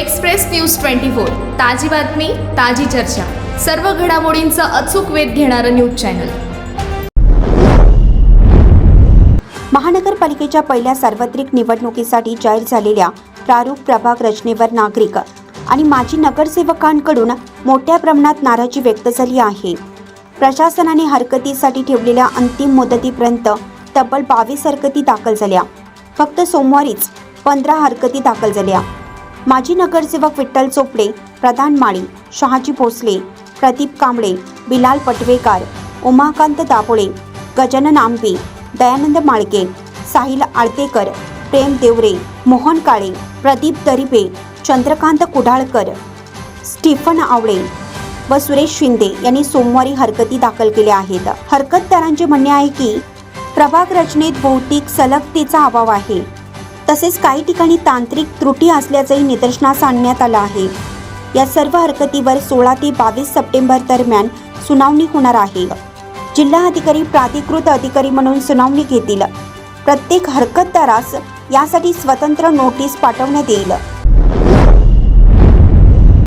Express news twenty four. ताजी बातमी ताजी चर्चा. सर्व घडामोडींचा अचूक वेध घेणारं न्यूज चॅनल. महानगरपालिकेच्या पहिल्या सार्वत्रिक निवडणुकीसाठी जाहीर झालेल्या प्रारूप प्रभाग रचनेवर नागरिक आणि माजी नगरसेवकांकडून मोठ्या प्रमाणात नाराजी व्यक्त झाली आहे. प्रशासनाने हरकतीसाठी ठेवलेल्या अंतिम मुदतीपर्यंत तब्बल बावीस हरकती दाखल झाल्या. फक्त सोमवारीच पंधरा हरकती दाखल झाल्या. माजी नगरसेवक विठ्ठल चोपडे प्रधान माळी शहाजी भोसले प्रदीप कांबळे बिलाल पटवेकर उमाकांत दाभोळे गजानन आंबे दयानंद माळके साहिल आळतेकर प्रेम देवरे मोहन काळे प्रदीप दरिबे चंद्रकांत कुडाळकर स्टीफन आवळे व सुरेश शिंदे यांनी सोमवारी हरकती दाखल केल्या आहेत. हरकतदारांचे म्हणणे आहे की प्रभाग रचनेत भौतिक सलगतेचा अभाव आहे. तसेच काही ठिकाणी तांत्रिक त्रुटी असल्याचंही निदर्शनास आणण्यात आलं आहे. या सर्व हरकतीवर सोळा ते बावीस सप्टेंबर दरम्यान सुनावणी होणार आहे. जिल्हा अधिकारी प्राधिकृत अधिकारी म्हणून सुनावणी घेतील. प्रत्येक हरकतदारास यासाठी स्वतंत्र नोटीस पाठवण्यात येईल.